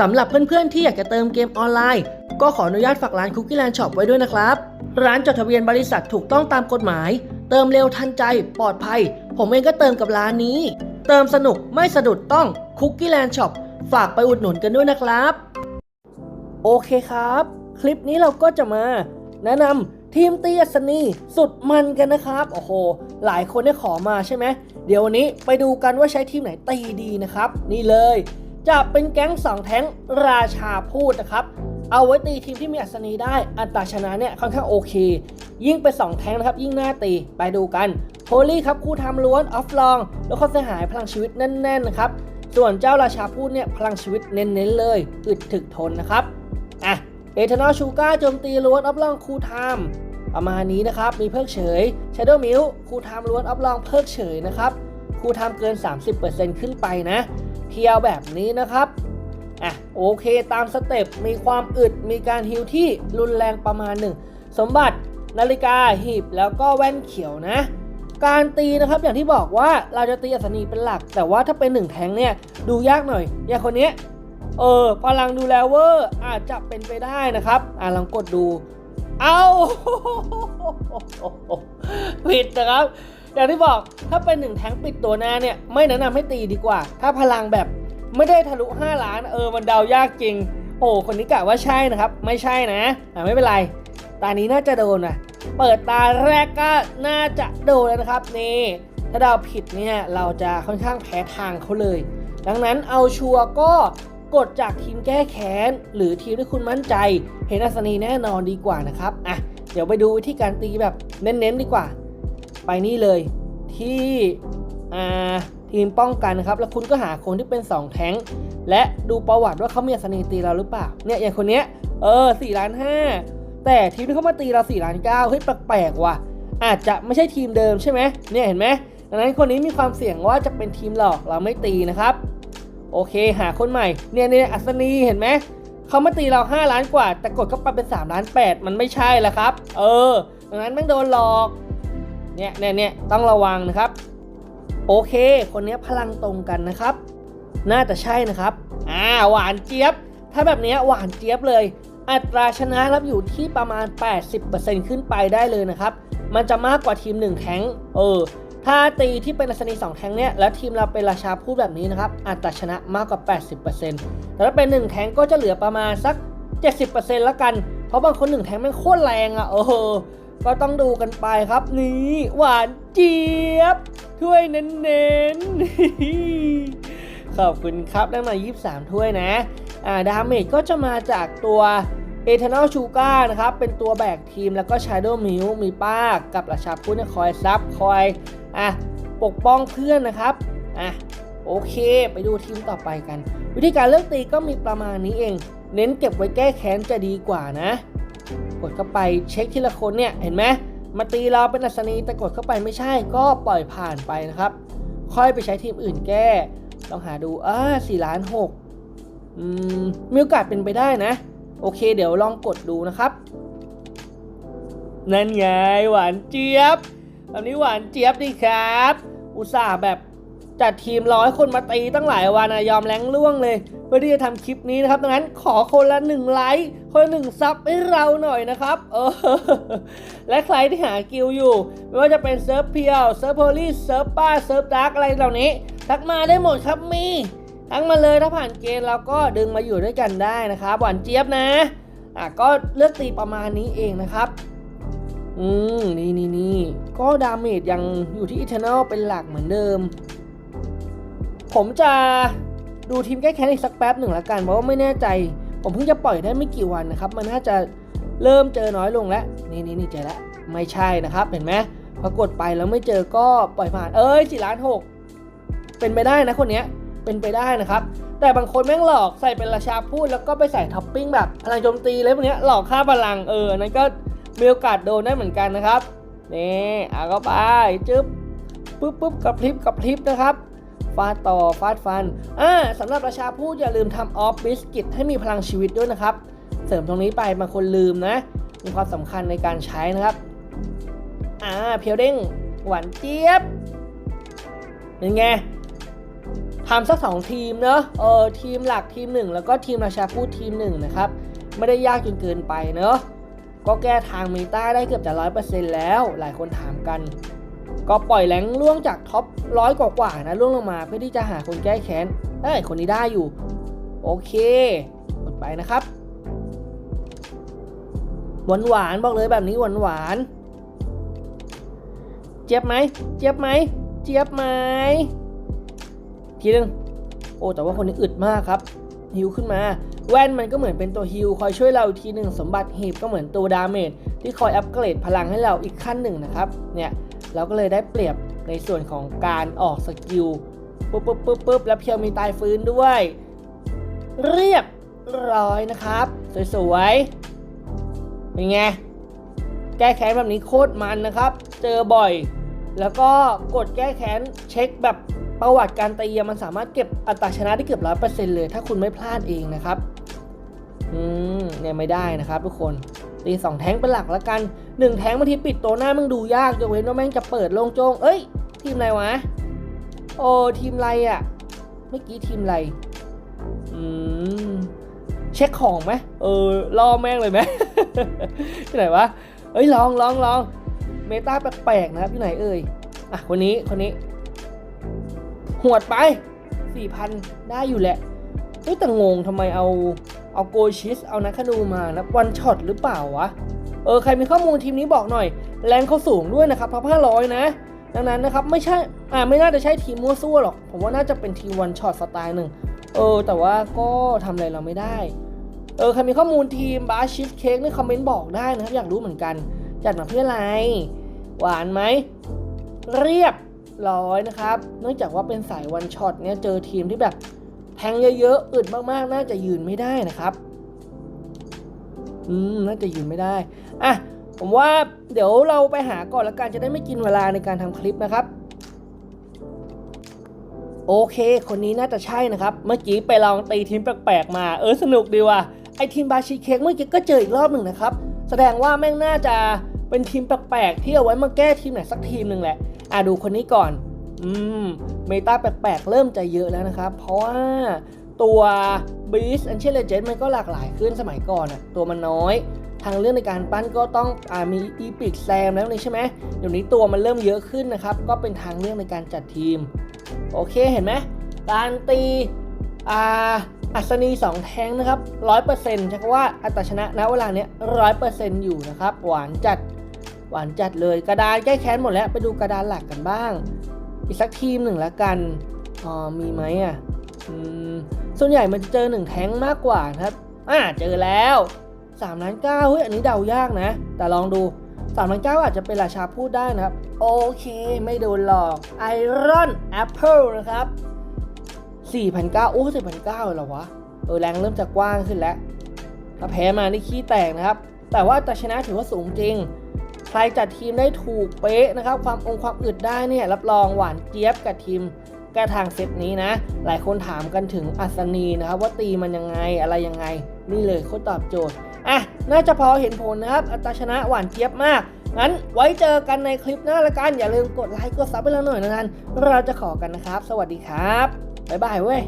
สำหรับเพื่อนๆ ที่อยากจะเติมเกมออนไลน์ ก็ขออนุญาตฝากร้านคุกกี้แลนด์ช็อปไว้ด้วยนะครับ ร้านจดทะเบียนบริษัทถูกต้องตามกฎหมาย เติมเร็วทันใจ ปลอดภัย ผมเองก็เติมกับร้านนี้ เติมสนุกไม่สะดุดต้องคุกกี้แลนด์ช็อปฝากไปอุดหนุนกันด้วยนะครับ โอเคครับ คลิปนี้เราก็จะมา แนะนำทีมตีอัศนีสุดมันกันนะครับโอ้โหหลายคนได้ขอมาใช่ไหมเดี๋ยววันนี้ไปดูกันว่าใช้ทีมไหนตีดีนะครับ นี่เลย จะเป็นแก๊งสองแท้งราชาพูดนะครับ เอาไว้ตีทีมที่มีอัศนีได้ อัตราชนะเนี่ยค่อนข้างโอเค ยิ่งเป็น2แท้งนะครับ ยิ่งน่าตีไปดูกันโฮลี่ครับคู่ทำล้วนออฟลอง แล้วเขาเสียหายพลังชีวิตแน่นๆนะครับ ส่วนเจ้าราชาพูดเนี่ยพลังชีวิตเน้นๆเลยอึดถึกทนนะครับ อะเอเทนอลชูการ์โจมตีล้วนอัพลองคูไทม์ประมาณนี้นะครับ มีเพิกเฉย Shadow m i l คูไทม์ล้วนอัพลองเพิกเฉยนะครับคูไทม์เกิน 30%ขึ้นไปนะ เพียวแบบนี้นะครับอะโอเคตามสเต็ปมีความอึดมีการฮิวที่รุนแรงประมาณหนึ่งสมบัตินาฬิกาหีบแล้วก็แว่นเขียวนะ การตีนะครับอย่างที่บอกว่าเราจะตีอัศนีเป็นหลัก แต่ว่าถ้าเป็นหนึ่งแทงเนี่ยดูยากหน่อยอย่างคนเนี้ยเออพลังดูแลเวอร์อาจจะเป็นไปได้นะครับ อ่าลองกดดู เอาผิดนะครับ อย่างที่บอกถ้าเป็นหนึ่งแทงปิดตัวหน้าเนี่ยไม่แนะนำให้ตีดีกว่า ถ้าพลังแบบไม่ได้ทะลุ 5 ล้านเออมันเดายากจริง โอ้คนนี้กะว่าใช่นะครับ ไม่ใช่นะอ่าไม่เป็นไรตานี้น่าจะโดนนะเปิดตาแรกก็น่าจะโดนแล้วนะครับนี่ถ้าเดาผิดเนี่ยเราจะค่อนข้างแพ้ทางเขาเลย ดังนั้นเอาชัวร์ก็กดจากทีมแก้แค้น หรือทีมที่คุณมั่นใจ เห็นอัศนีแน่นอนดีกว่านะครับอะเดี๋ยวไปดูวิธีการตีแบบเน้นๆดีกว่า ไปนี่เลยที่ทีมป้องกันนะครับ แล้วคุณก็หาคนที่เป็น 2 แท้ง และดูประวัติว่าเขามีอัศนีตีเราหรือเปล่า เนี่ยอย่างคนเนี้ย เออ4ล้าน5แต่ทีมที่เขามาตีเรา4ล้าน9เฮ้ยแปลกๆว่ะ อาจจะไม่ใช่ทีมเดิมใช่ไหมเนี่ยเห็นไหมดังนั้นคนนี้มีความเสี่ยงว่าจะเป็นทีมหลอกเราไม่ตีนะครับ โอเคหาคนใหม่ เนี่ยเนี่ยอัศนีเห็นไหมเขามาตีเรา 5 ล้านกว่า แต่กดเข้าไปเป็น 3 ล้าน 8 มันไม่ใช่ละครับ เออดังนั้นแม่งโดนหลอก เนี่ยเนี่ยเนี่ยต้องระวังนะครับ โอเค คนนี้พลังตรงกันนะครับ น่าจะใช่นะครับ อ่าหวานเจี๊ยบ ถ้าแบบนี้หวานเจี๊ยบเลย อัตราชนะครับอยู่ที่ประมาณ 80%ขึ้นไปได้เลยนะครับ มันจะมากกว่าทีม 1 แท้ง เออ ถ้าตีที่เป็นอัศนี2แท้งเนี่ย แล้วทีมเราเป็นราชาพูดแบบนี้นะครับ อัตราชนะมากกว่า 80%แต่ถ้าเป็น 1 แท้งก็จะเหลือประมาณสัก 70%ละกัน เพราะบางคน 1 แท้งแม่งโคตรแรงอะ่ะเออ ก็ต้องดูกันไปครับนี่หวานเจี๊ยบถ้วยเน้นๆ ขอบคุณครับได้มา 23 ถ้วยนะ อ่าดาเมจก็จะมาจากตัว e t e r n a l Sugar นะครับ เป็นตัวแบกทีมแล้วก็ Shadow m i l มีป้ากับราชาพูดเนี่ยคอยซับคอยอะปกป้องเพื่อนนะครับอะโอเคไปดูทีมต่อไปกัน วิธีการเลือกตีก็มีประมาณนี้เอง เน้นเก็บไว้แก้แค้นจะดีกว่านะ กดเข้าไปเช็คทีละคนเนี่ยเห็นไหมมาตีเราเป็นอัศนีแต่กดเข้าไปไม่ใช่ก็ปล่อยผ่านไปนะครับ ค่อยไปใช้ทีมอื่นแก้ลองหาดูอ่าสี่ล้านหกมีโอกาสเป็นไปได้นะ โอเค เดี๋ยวลองกดดูนะครับ นั่นไงหวานเจี๊ยบแบบนี้หวานเจี๊ยบดีครับ อุตส่าห์แบบจัดทีมร้อยคนมาตีตั้งหลายวันนะยอมแรงล่วงเลย พื่อที่จะทำคลิปนี้นะครับดังนั้นขอคนละหนึ่งไลค์คนละหนึ่งซับให้เราหน่อยนะครับเออและใครที่หากิลอยู่ ไม่ว่าจะเป็นเซิร์ฟเพียวเซิร์ฟโพลีเซิร์ฟป้าเซิร์ฟดาร์กอะไรเหล่านี้ ทักมาได้หมดครับมีทักมาเลยถ้าผ่านเกณฑ์เราก็ดึงมาอยู่ด้วยกันได้นะครับหวานเจี๊ยบนะอะก็เลือกตีประมาณนี้เองนะครับอืมนี่นี่นี่ก็ดาเมจยังอยู่ที่อีเทอร์นลเป็นหลักเหมือนเดิม ผมจะ ดูทีมแก้แค้นอีกสักแป๊บหนึ่งละกันเพราะว่าไม่แน่ใจ ผมเพิ่งจะปล่อยได้ไม่กี่วันนะครับ มันน่าจะเริ่มเจอน้อยลงแล้ว นี่นี่นี่เจอแล้วไม่ใช่นะครับเห็นไหมพอกดไปแล้วไม่เจอก็ปล่อยผ่าน เอ้ยสี่ล้านหกเป็นไปได้นะคนเนี้ยเป็นไปได้นะครับ แต่บางคนแม่งหลอกใส่เป็นราชาพูดแล้วก็ไปใส่ท็อปปิ้งแบบพลังโจมตีอะไรพวกเนี้ยหลอกค่าพลังเออนนั้นก็มีโอกาสโดนได้เหมือนกันนะครับนี่เอาเข้าไปจึ๊บปุ๊บปุ๊บกระพริบกระพริบนะครับ ฟาดต่อฟาดฟันอ่าสำหรับราชาพูดอย่าลืมทำออฟบิสกิตให้มีพลังชีวิตด้วยนะครับ เสริมตรงนี้ไปบางคนลืมนะ มีความสำคัญในการใช้นะครับอ่าเพียวเด้งหวานเจี๊ยบเป็นไงทำสักสองทีมเนอะเออทีมหลักทีมหนึ่งแล้วก็ทีมราชาพูดทีมหนึ่งนะครับ ไม่ได้ยากจนเกินไปเนอะก็แก้ทางเมตาได้เกือบจะร้อยเปอร์เซ็นต์แล้ว หลายคนถามกัน ก็ปล่อยแรงล่วงจากท็อปร้อยกว่าๆนะล่วงลงมาเพื่อที่จะหาคนแก้แค้นเอ้ยคนนี้ได้อยู่ โอเคกดไปนะครับ หวานหวานบอกเลยแบบนี้หวานหวานเจี๊ยบไหมเจี๊ยบไหมเจี๊ยบไหมทีนึงโอ้แต่ว่าคนนี้อึดมากครับฮิวขึ้นมา แว่นมันก็เหมือนเป็นตัวฮิวคอยช่วยเราทีหนึ่งสมบัติหีบก็เหมือนตัวดาเมจที่คอยอัปเกรดพลังให้เราอีกขั้นหนึ่งนะครับเนี่ย เราก็เลยได้เปรียบในส่วนของการออกสกิลปุ๊บปุ๊บปุ๊บปุ๊บแล้วเพียวมีตายฟื้นด้วย เรียบร้อยนะครับ สวยๆเป็นไงแก้แค้นแบบนี้โคตรมันนะครับ เจอบ่อย แล้วก็กดแก้แค้นเช็คแบบประวัติการตีอะมันสามารถเก็บอัตราชนะได้เกือบร้อยเปอร์เซ็นต์เลย ถ้าคุณไม่พลาดเองนะครับ อืมเนี่ยไม่ได้นะครับทุกคนตีสองแท้งเป็นหลักแล้วกัน หนึ่งแท้งบางทีปิดตัวหน้ามึงดูยากยกเว้นว่าแม่งจะเปิดโล่งโจงเอ้ย ทีมอะไรวะ โอ้ทีมไรอะ่ะเมื่อกี้ทีมไรอืมเช็คของไหมเออล่อแม่งเลยไหมที่ไหนวะเอ้ยลองลองลองเมตาแปลกๆนะครับที่ไหนเอ่ยอะคนนี้คนนี้ หวดไป4,000ได้อยู่แหละเฮ้ยแต่งงทำไมเอา เอาโกชิส เอานักขนูมานะวันช็อตหรือเปล่าวะ เออ ใครมีข้อมูลทีมนี้บอกหน่อย แรงเขาสูงด้วยนะครับพับ500นะ ดังนั้นนะครับไม่ใช่ อ่าไม่น่าจะใช่ทีมมั่วซั่วหรอก ผมว่าน่าจะเป็นทีมวันช็อตสไตล์หนึ่ง เออ แต่ว่าก็ทำอะไรเราไม่ได้ เออ ใครมีข้อมูลทีมบาชิฟเค้กในคอมเมนต์บอกได้นะครับ อยากรู้เหมือนกัน จัดมาเพื่ออะไร หวานไหม เรียบร้อยนะครับ เนื่องจากว่าเป็นสายวันช็อตเนี่ยเจอทีมที่แบบ งเยอะๆอึดมากๆ น่าจะยืนไม่ได้นะครับ อืม น่าจะยืนไม่ได้ อะ ผมว่าเดี๋ยวเราไปหาก่อนล้วกันจะได้ไม่กินเวลาในการทำคลิปนะครับโอเค คนนี้น่าจะใช่นะครับ เมื่อกี้ไปลองตีทีมแปลกๆมา เออสนุกดีว่ะ ไอทีมบาชิเค้กเมื่อกี้ก็เจออีกรอบหนึ่งนะครับ แสดงว่าแม่งน่าจะเป็นทีมแปลกๆที่เอาไว้มาแก้ทีมไหนสักทีมหนึ่งแหละ อะดูคนนี้ก่อน อืมเมตาแปลกๆ เริ่มจะเยอะแล้วนะครับ เพราะว่าตัวบีสอันเชลเลเจนมันก็หลากหลายขึ้นสมัยก่อนอะตัวมันน้อย ทางเรื่องในการปั้นก็ต้องอมีอีพิกแซมแล้วนี่ใช่ไหมเดี๋ยวนี้ตัวมันเริ่มเยอะขึ้นนะครับ ก็เป็นทางเรื่องในการจัดทีม โอเคเห็นไหมการตีอ่าอัศนีสองแทงนะครับร้อยเปอร์เซ็นต์ใช่คำว่าอัตชนะณเวลาเนี้ยร้อยเปอร์เซ็นต์อยู่นะครับ หวานจัด หวานจัดเลย กระดานแก้แค้นหมดแล้ว ไปดูกระดานหลักกันบ้าง อีกสักทีมหนึ่งละกันอ๋อมีไหมอะส่วนใหญ่มันจะเจอหนึ่งแท้งมากกว่านะครับอ่าเจอแล้ว3ล้านเก้าเฮ้ยอันนี้เดายากนะ แต่ลองดู3ล้านเก้าอาจจะเป็นราชาพูดได้นะครับ โอเคไม่โดนหลอกไอรอนแอปเปิลนะครับ4,900โอ้4,900เหรอวะ เออแรงเริ่มจะกว้างขึ้นแล้วถ้าแพ้มานี่ขี้แตกนะครับ แต่ว่าแต่ชนะถือว่าสูงจริง ครจัดทีมได้ถูกเป๊ะนะครับ ความองค์ความอึดได้เนี่ยรับรองหวานเจี๊ยบกับทีมแก้ทางเซตนี้นะ หลายคนถามกันถึงอัศนีนะครับ ว่าตีมันยังไงอะไรยังไง นี่เลยโคตรตอบโจทย์อะน่าจะพอเห็นผลนะครับ อัตชนะหวานเจี๊ยบมากงั้นไว้เจอกันในคลิปหน้าละกัน อย่าลืมกดไลค์กดซับไปแล้วหน่อยนะกันเราจะขอกันนะครับ สวัสดีครับบ๊ายบายเว้ย